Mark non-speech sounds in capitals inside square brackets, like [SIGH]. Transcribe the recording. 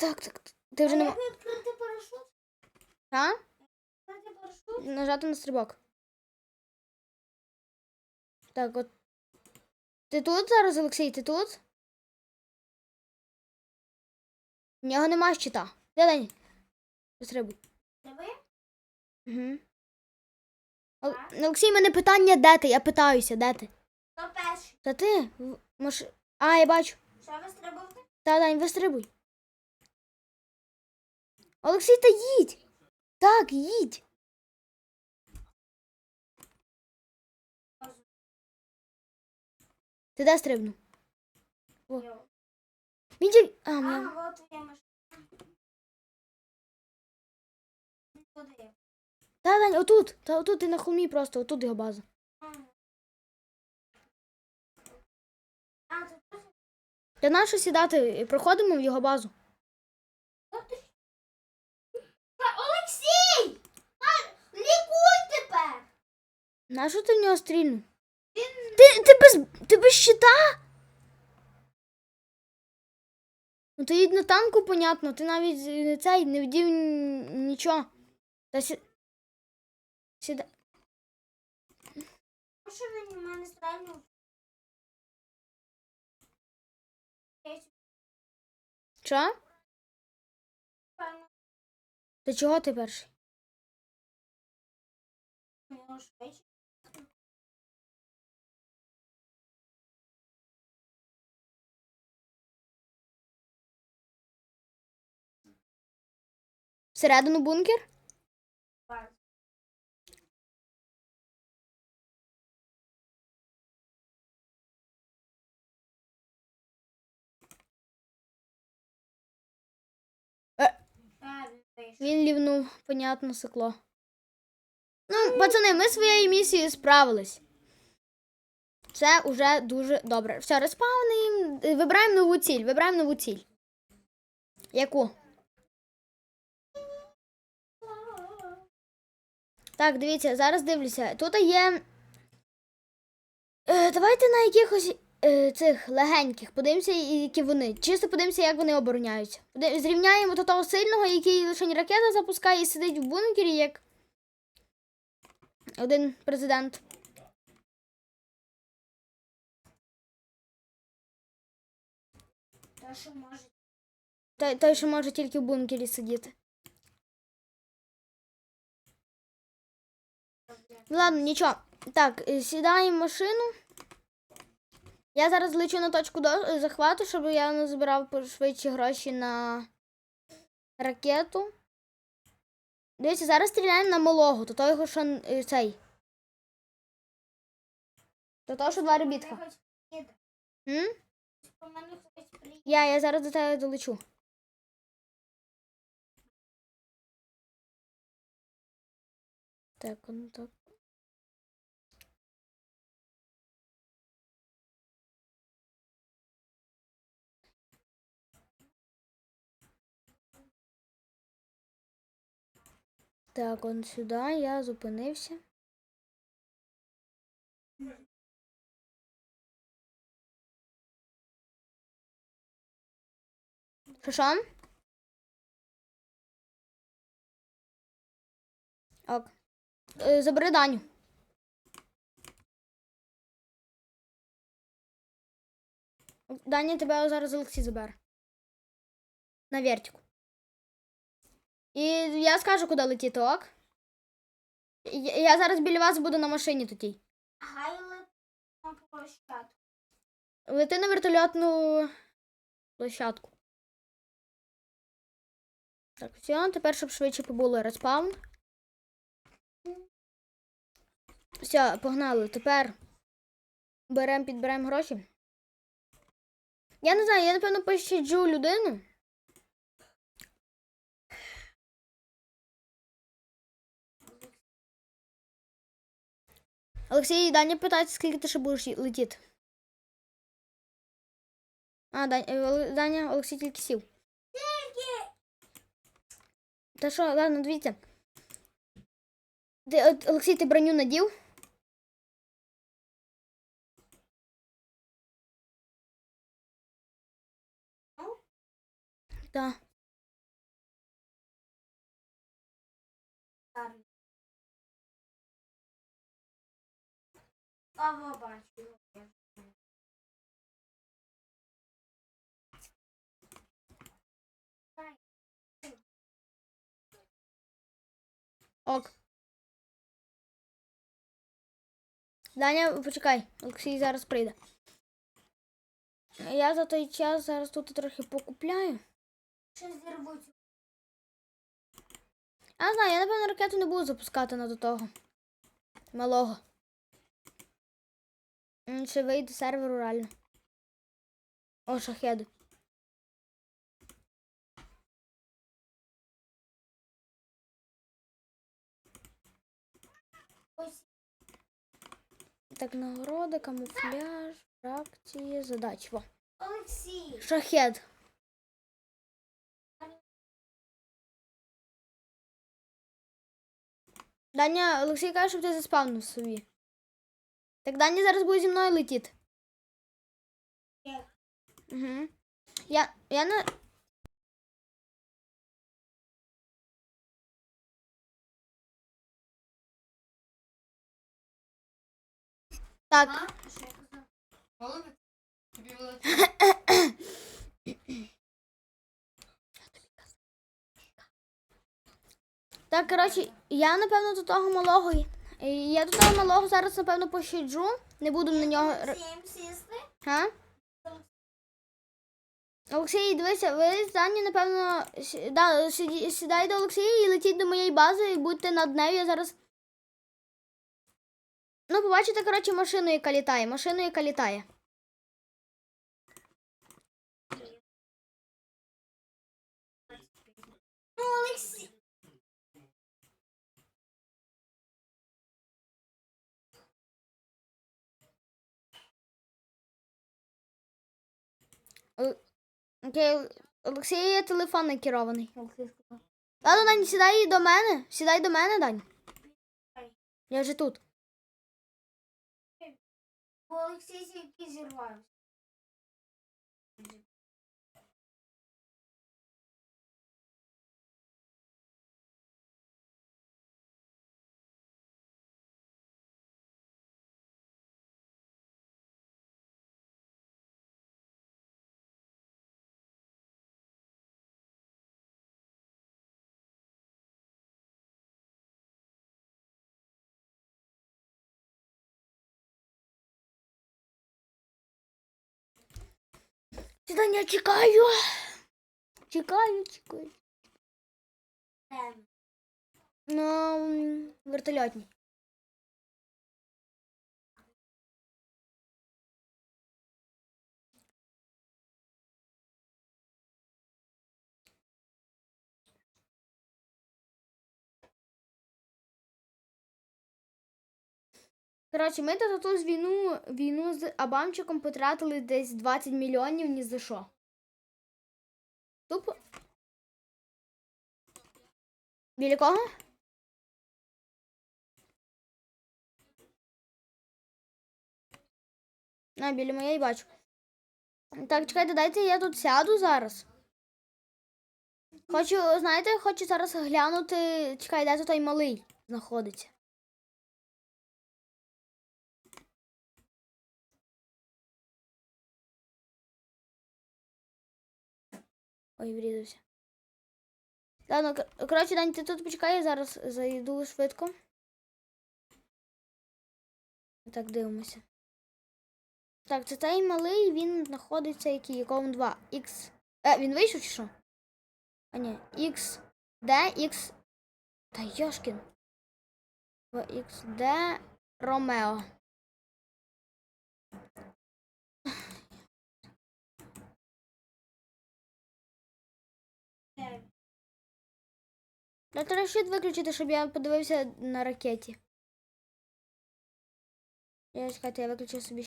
Так, так. Ти вже не. мо- відкрити парашут? А? Відкрити парашут? Нажати на стрибок. Так, от. Ти тут зараз, Олексій, ти тут? В нього нема щита. Де день? Стрибуй. Тебе? Угу. Олексій, в мене питання, де ти? Я питаюся, де ти? Хто перший? Та ти? В- Маш... А, я бачу. Що ви стрибувати? Та, Дань, вистрибуй. Олексій, та їдь. Так, їдь. Ти де стрибнув? О. Тільки... А, мене... А, вот я машина. Та, Дань, отут. Та отут ти на холмі просто, отут його база. Теж? Та сідати? Проходимо в його базу. От ти ж. Та, Олексій! А, Лікуй тепер! Нащо ти в нього стрільнув? Він Ти, ти без, ти без щита? Ну ти їдь на танку, понятно, ти навіть е, цей не вдів нічого. Та сі... Сіда... що він у мене стрельнув? Що? Та чого ти перший? Всередину бункер? А, він. Лівнув, понятно, сикло. Ну, пацани, ми своєю місією справились. Це уже дуже добре. Все, респаунимо. Е, Вибираємо нову ціль. Вибираємо нову ціль. Яку? Так, дивіться, зараз дивлюся. Тут є. Е, давайте на якихось е, цих легеньких. Подивимося, які вони. Чисто подивимося, як вони обороняються. Зрівняємо до того сильного, який лише ракета запускає і сидить в бункері, як один президент. Та що може. Той, що може тільки в бункері сидіти. Ладно, нічого. Так, е, сідаємо в машину. Я зараз лечу на точку до е, захвату, щоб я не збирав швидше гроші на ракету. Дивіться, зараз стріляємо на малого, то того, що е, цей. То того, що два ребітка. М? Я, я зараз до тебе долечу. Так, ну так. Так, он сюди, я зупинився. Що що? Ок. Е, забери Даню. Даня тебе зараз Олексій забере. На вертику. І я скажу, куди летіти, ок? Я, я зараз біля вас буду на машині тутій. Гайли на площадку. Лети на вертольотну площадку. Так, все, тепер, щоб швидше побуло респаун. Все, погнали. Тепер беремо, підберемо гроші. Я не знаю, я напевно пощаджу людину. Олексій, Даня питається, скільки ти ще будеш летіти. А, Дань, е, Даня, Олексій тільки сів. Та що, ладно, дивіться. Ти, от, Олексій, ти броню надів? Так. Ава бачу. Ок. Даня, почекай, Олексій зараз прийде. Я за той час зараз тут трохи покупляю. Щось зірвуть. Я знаю, я напевно ракету не буду запускати на до того. Малого. Вийде з серверу реально. О, шахеди. Ось Так, нагороди, камуфляж, фракції, задачі. Во. Олексій. Шахед. Даня, Олексій каже, щоб ти заспавнив собі. Так Даня зараз буде зі мною летіти. Як? Угу. Я, я не. Так? Голубик? Тобі [COUGHS] так, коротше, я напевно до того малого. Я до того малого зараз, напевно, пощаджу. Не буду на нього. А? Олексій, дивися, ви з Дані, напевно, да, сідай до Олексія і летіть до моєї бази і будьте над нею. Я зараз. Ну, побачите, коротше, машину, яка літає. Машину, яка літає. Окей, Олексій є телефон не керований. Олексій сказав. Ладно, Дань, сідай до мене. Сідай до мене, Дань. Я вже тут. Олексій зірвався. Я чекаю. Чекаю, чекаю. На вертольотній. Коротше, ми тут ту війну, війну з Абамчиком потратили десь 20 мільйонів ні за що. Тупо. Біля кого? А, біля моєї бачу. Так, чекайте, дайте я тут сяду зараз. Хочу, знаєте, хочу зараз глянути. Чекай, де тут той малий знаходиться. Ой, врізався. Ладно, кор- коротше, Дань, ти тут почекай, я зараз зайду швидко. Так, дивимося. Так, це той малий, він знаходиться який, якому 2. X. Е, він вийшов чи що? А ні, X. D, X. Та Йошкін. В X, D, Ромео. Де? Та треба щит виключити, щоб я подивився на ракеті. Я чекайте, я виключив собі